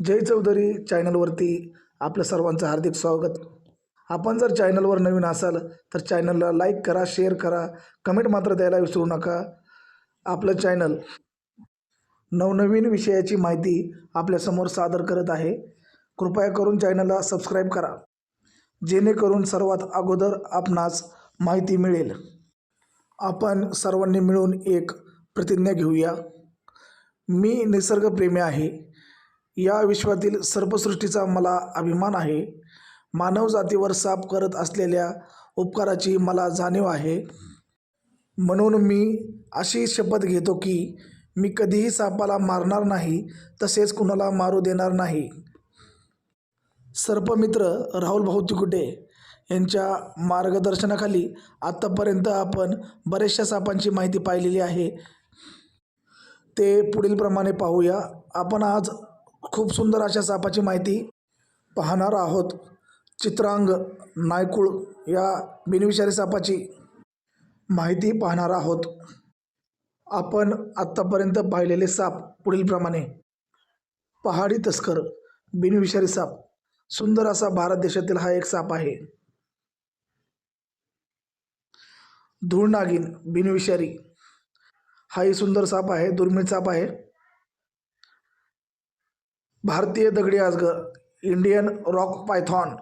जय चौधरी चॅनलवरती आपलं सर्वांचं हार्दिक स्वागत. आपण जर चॅनलवर नवीन असाल तर चॅनलला लाईक करा शेअर करा कमेंट मात्र द्यायला विसरू नका. आपलं चॅनल नवनवीन विषयाची माहिती आपल्यासमोर सादर करत आहे. कृपया करून चॅनलला सबस्क्राईब करा जेणेकरून सर्वात अगोदर आपणास माहिती मिळेल. आपण सर्वांनी मिळून एक प्रतिज्ञा घेऊया. मी निसर्गप्रेमी आहे. या विश्वातील सर्पसृष्टीचा मला अभिमान आहे. मानवजातीवर साप करत असलेल्या उपकाराची मला जाणीव आहे. म्हणून मी अशी शपथ घेतो की मी कधीही सापाला मारणार नाही तसेच कुणाला मारू देणार नाही. सर्पमित्र राहुल भाऊ तिकुटे यांच्या मार्गदर्शनाखाली आत्तापर्यंत आपण बऱ्याचशा सापांची माहिती पाहिलेली आहे. ते पुढीलप्रमाणे पाहूया. आपण आज खूप सुंदर अशा सापाची माहिती पाहणार आहोत. चित्रांग नायकुळ या बिनविषारी सापाची माहिती पाहणार आहोत. आपण आत्तापर्यंत पाहिलेले साप पुढीलप्रमाणे पहाडी तस्कर बिनविषारी साप सुंदर असा भारत देशातील हा एक साप आहे. धूळ नागिन बिनविषारी. हाही सुंदर साप आहे दुर्मिळ साप आहे. भारतीय दगडी आजगर इंडियन रॉक पायथॉन.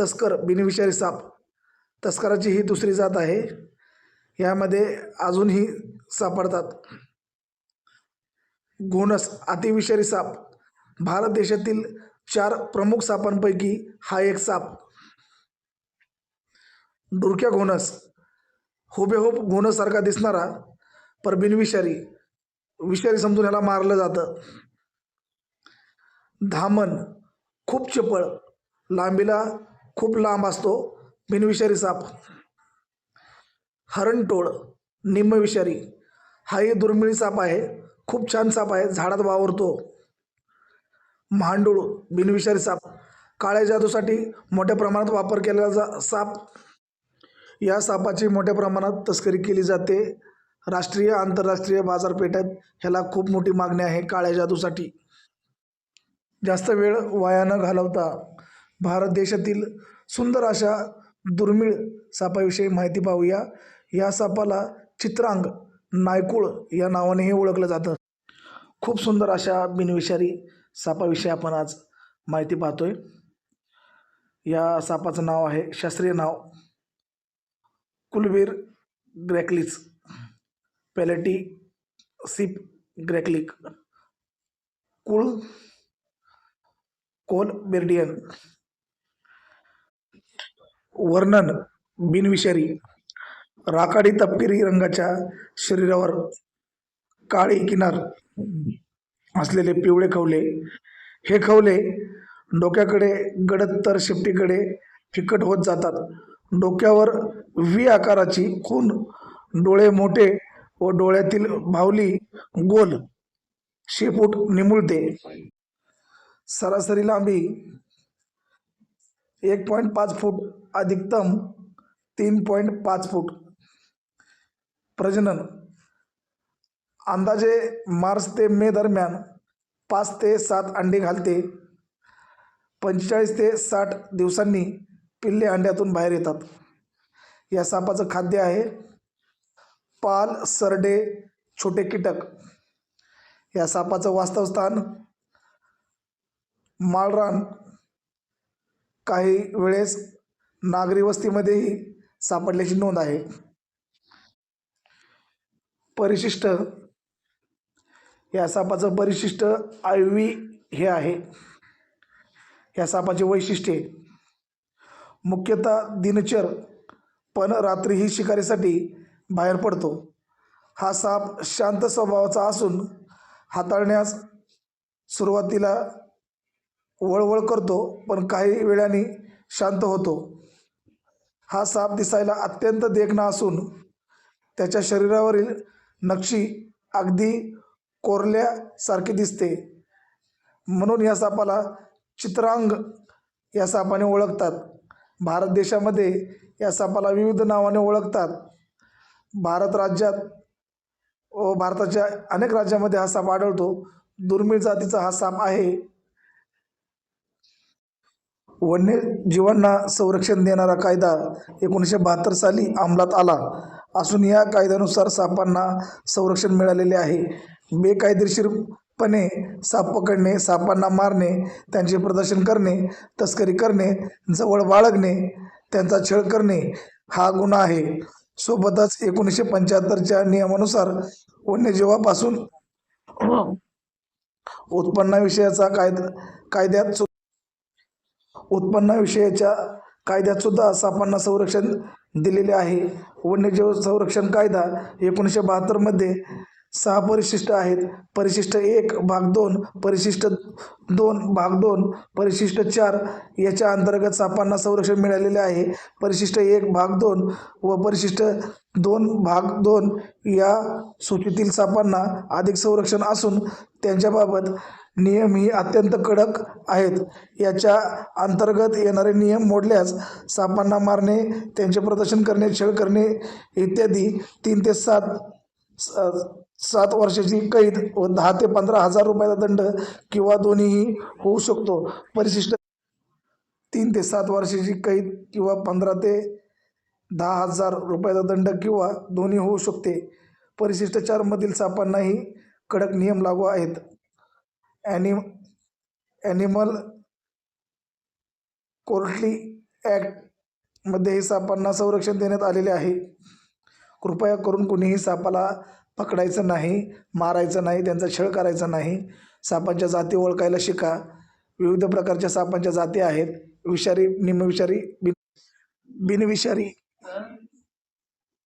तस्कर बिनविषारी साप. तस्कराची ही दुसरी जात आहे. यामध्ये अजूनही सापडतात. घोणस अतिविषारी साप. भारत देशातील चार प्रमुख सापांपैकी हा एक साप. डुरक्या घोणस. हुबेहूब घोणसारखा दिसणारा पर बिनविषारी विषारी समजून ह्याला मारलं जातं. धामण खूप चपळ लांबीला खूप लांब असतो बिनविषारी साप. हरणटोळ निम्मविषारी. हाही दुर्मिळ साप आहे खूप छान साप आहे झाडात वावरतो. मांडूळ बिनविषारी साप. काळ्या जादूसाठी मोठ्या प्रमाणात वापर केलेला जा साप. या सापाची मोठ्या प्रमाणात तस्करी केली जाते. राष्ट्रीय आंतरराष्ट्रीय बाजारपेठेत ह्याला खूप मोठी मागणी आहे काळ्या जादूसाठी. जास्त वेळ वाया न घालवता भारत देशातील सुंदर अशा दुर्मिळ सापाविषयी माहिती पाहूया. या सापाला चित्रांग नायकुळ या नावानेही ओळखलं जातं. खूप सुंदर अशा बिनविषारी सापाविषयी आपण आज माहिती पाहतोय. या सापाचं नाव आहे शास्त्रीय नाव कुलवीर ग्रॅकलीच पॅलेटी सिप ग्रॅकलिक कुळ कोल बेर्डियन वर्णन बिनविषारी राखाडी तपकिरी रंगाच्या शरीरावर काळी किनार असलेले पिवळे खवले. हे खवले डोक्याकडे गडद तर शेपटीकडे फिकट होत जातात. डोक्यावर व्ही आकाराची खून डोळे मोठे व डोळ्यातील भावली गोल शेपूट निमुळते सरासरी लांबी एक पॉईंट पाच फूट अधिकतम तीन पॉईंट पाच फूट. प्रजनन अंदाजे मार्च ते मे दरम्यान पाच ते सात अंडे घालते. पंचेचाळीस ते साठ दिवसांनी पिल्ले अंड्यातून बाहेर येतात. या सापाचं खाद्य आहे पाल सरडे छोटे कीटक. या सापाचं वास्तवस्थान माळरान. काही वेळेस नागरी वस्तीमध्येही सापडल्याची नोंद आहे. परिशिष्ट. या सापाचं परिशिष्ट आयवी हे आहे. या सापाचे वैशिष्ट्ये मुख्यतः दिनचर पण रात्रीही शिकारीसाठी बाहेर पडतो. हा साप शांत स्वभावाचा असून हाताळण्यास सुरुवातीला वळवळ करतो पण काही वेळाने शांत होतो. हा साप दिसायला अत्यंत देखणा असून त्याच्या शरीरावरील नक्षी अगदी कोरल्यासारखी दिसते. म्हणून या सापाला चित्रांग या सापाने ओळखतात. भारत देशामध्ये या सापाला विविध नावाने ओळखतात. भारत राज्यात व भारताच्या अनेक राज्यामध्ये हा साप आढळतो. दुर्मिळ जातीचा हा साप आहे. वन्यजीवांना संरक्षण देणारा कायदा एकोणीसशे बहात्तर साली अंमलात आला असून या कायद्यानुसार सापांना संरक्षण मिळालेले आहे. बेकायदेशीरपणे साप पकडणे सापांना मारणे त्यांचे प्रदर्शन करणे तस्करी करणे जवळ बाळगणे त्यांचा छळ करणे हा गुन्हा आहे. सोबतच एकोणीसशे पंच्याहत्तरच्या नियमानुसार वन्यजीवापासून उत्पन्नाविषयाचा कायदा कायद्यात उत्पन्नाविषयाच्या कायद्यात सुद्धा सापांना संरक्षण दिलेले आहे. वन्यजीव संरक्षण कायदा एकोणीसशे बहात्तरमध्ये सहा परिशिष्ट आहेत. परिशिष्ट एक भाग दोन परिशिष्ट दोन भाग दोन परिशिष्ट चार याच्या अंतर्गत सापांना संरक्षण मिळालेले आहे. परिशिष्ट एक भाग दोन व परिशिष्ट दोन भाग दोन या सूचीतील सापांना अधिक संरक्षण असून त्यांच्याबाबत नियम ही अत्यंत कडक आहेत. याच्या अंतर्गत येणारे नियम मोडल्यास सापांना मारणे त्यांचे प्रदर्शन करणे छळ करणे इत्यादी तीन ते सात सात वर्षाची कैद व दहा ते पंधरा हजार रुपयाचा दंड किंवा दोन्हीही होऊ शकतो. परिशिष्ट तीन ते सात वर्षाची कैद किंवा पंधरा ते दहा हजार रुपयाचा दंड किंवा दोन्ही होऊ शकते. परिशिष्ट चारमधील सापांनाही कडक नियम लागू आहेत. ॲनिम ॲनिमल कोर्टली ॲक्टमध्येही सापांना संरक्षण देण्यात आलेले आहे. कृपया करून कुणीही सापाला पकडायचं नाही मारायचं नाही त्यांचा छळ करायचा नाही. सापांच्या जाती ओळखायला शिका. विविध प्रकारच्या सापांच्या जाती आहेत. विषारी निमविषारी बिन बिनविषारी.